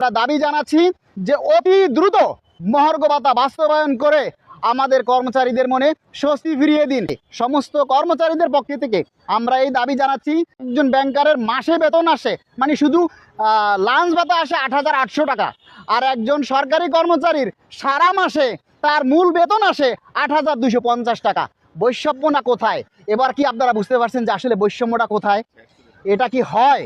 আমরা দাবি জানাচ্ছি যে অতি দ্রুত মহার্ঘ ভাতা বাস্তবায়ন করে আমাদের কর্মচারীদের মনে স্বস্তি ফিরিয়ে দিন। সমস্ত কর্মচারীদের পক্ষ থেকে আমরা এই দাবি জানাচ্ছি, একজন ব্যাংকারের মাসে বেতন আসে মানে শুধু লাঞ্চ ভাতা আসে আট হাজার আটশো টাকা, আর একজন সরকারি কর্মচারীর সারা মাসে তার মূল বেতন আসে আট হাজার দুশো পঞ্চাশ টাকা। বৈষম্যটা কোথায়? এবার কি আপনারা বুঝতে পারছেন যে আসলে বৈষম্যটা কোথায়? এটা কি হয়?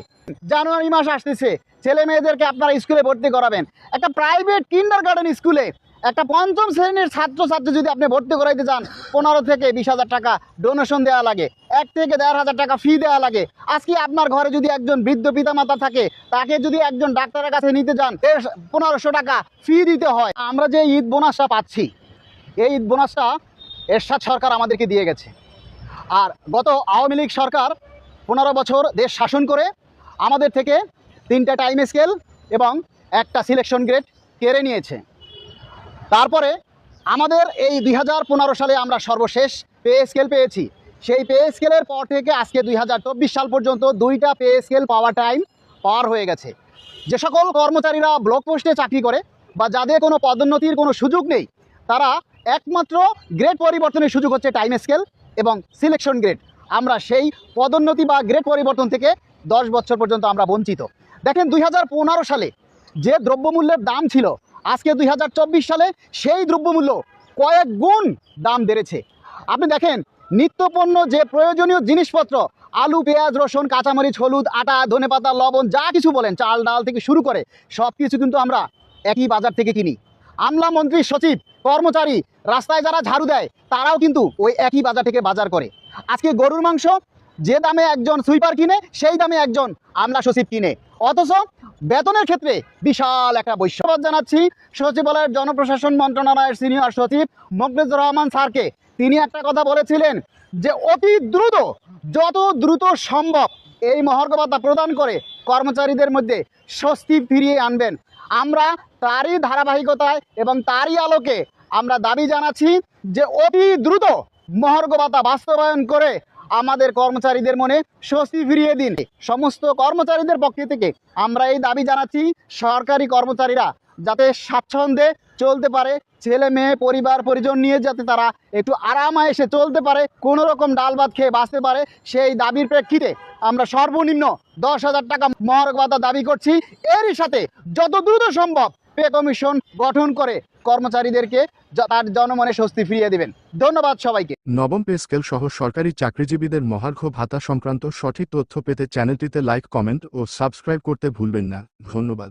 জানুয়ারি মাস আসতেছে। ছেলে মেয়েদেরকে আপনারা স্কুলে ভর্তি করাবেন। একটা প্রাইভেট কিন্ডার গার্ডেন স্কুলে একটা পঞ্চম শ্রেণির ছাত্রছাত্রী যদি আপনি ভর্তি করাইতে চান, পনেরো থেকে বিশ হাজার টাকা ডোনেশন দেওয়া লাগে। এক থেকে দেড় হাজার টাকা ফি দেওয়া লাগে। আজকে আপনার ঘরে যদি একজন বৃদ্ধ পিতামাতা থাকে, তাকে যদি একজন ডাক্তারের কাছে নিতে যান পনেরোশো টাকা ফি দিতে হয়। আমরা যে ঈদ বোনাসটা পাচ্ছি, এই ঈদ বোনাসটা এরশাদ সরকার আমাদেরকে দিয়ে গেছে। আর গত আওয়ামী লীগ সরকার পনেরো বছর দেশ শাসন করে আমাদের থেকে তিনটা টাইম স্কেল এবং একটা সিলেকশন গ্রেড কেড়ে নিয়েছে। তারপরে আমাদের এই দুই হাজার পনেরো সালে আমরা সর্বশেষ পে স্কেল পেয়েছি। সেই পে স্কেলের পর থেকে আজকে দুই হাজার চব্বিশ সাল পর্যন্ত দুইটা পে স্কেল পাওয়া টাইম পার হয়ে গেছে। যে সকল কর্মচারীরা ব্লক পোস্টে চাকরি করে বা যাদের কোনো পদোন্নতির কোনো সুযোগ নেই, তারা একমাত্র গ্রেড পরিবর্তনের সুযোগ হচ্ছে টাইম স্কেল এবং সিলেকশন গ্রেড আমরা সেই পদোন্নতি বা গ্রেড পরিবর্তন থেকে দশ বছর পর্যন্ত আমরা বঞ্চিত। দেখেন দুই হাজার পনেরো সালে যে দ্রব্যমূল্যের দাম ছিল, আজকে দুই হাজার চব্বিশ সালে সেই দ্রব্যমূল্য কয়েক গুণ দাম বেড়েছে। আপনি দেখেন, নিত্যপণ্য যে প্রয়োজনীয় জিনিসপত্র, আলু, পেঁয়াজ, রসুন, কাঁচামরিচ, হলুদ, আটা, ধনেপাতা, লবণ, যা কিছু বলেন, চাল, ডাল থেকে শুরু করে সব কিছু কিন্তু আমরা একই বাজার থেকে কিনি। আমলা মন্ত্রী সচিব, কর্মচারী, রাস্তায় যারা ঝাড়ু দেয়, তারাও কিন্তু ওই একই বাজার থেকে বাজার করে। আজকে গরুর মাংস, যে দামে একজন সুইপার কিনে, সেই দামে একজন আমলা সচিব কিনে। অথচ বেতনের ক্ষেত্রে বিশাল একটা বৈশ্যবাদ জানাচ্ছি সচিবালয়ের জনপ্রশাসন মন্ত্রণালয়ের সিনিয়র সচিব মকবুজুর রহমান স্যারকে। তিনি একটা কথা বলেছিলেন যে, অতি দ্রুত, যত দ্রুত সম্ভব এই মহার্ঘ প্রদান করে কর্মচারীদের মধ্যে স্বস্তি ফিরিয়ে আনবেন। আমরা তারই ধারাবাহিকতায় এবং তারই আলোকে আমরা দাবি জানাচ্ছি যে অতি দ্রুত মহার্ঘ ভাতা বাস্তবায়ন করে আমাদের কর্মচারীদের মনে স্বস্তি ফিরিয়ে দিন। সমস্ত কর্মচারীদের পক্ষ থেকে আমরা এই দাবি জানাচ্ছি, সরকারি কর্মচারীরা যাতে স্বাচ্ছন্দ্যে চলতে পারে, ছেলে মেয়ে, পরিবার, পরিজন নিয়ে যাতে তারা একটু আরামায়েসে চলতে পারে, কোনো রকম ডাল ভাত খেয়ে বাঁচতে পারে, সেই দাবির প্রেক্ষিতে আমরা সর্বনিম্ন দশ হাজার টাকা মহার্ঘ ভাতা দাবি করছি। এরই সাথে যত দ্রুত সম্ভব পে কমিশন গঠন করে কর্মচারীদেরকে তার জনমনে স্বস্তি ফিরিয়ে দেবেন। ধন্যবাদ সবাইকে। নবম পে স্কেল সহ সরকারি চাকরিজীবীদের মহার্ঘ ভাতা সংক্রান্ত সঠিক তথ্য পেতে চ্যানেলটিতে লাইক, কমেন্ট ও সাবস্ক্রাইব করতে ভুলবেন না। ধন্যবাদ।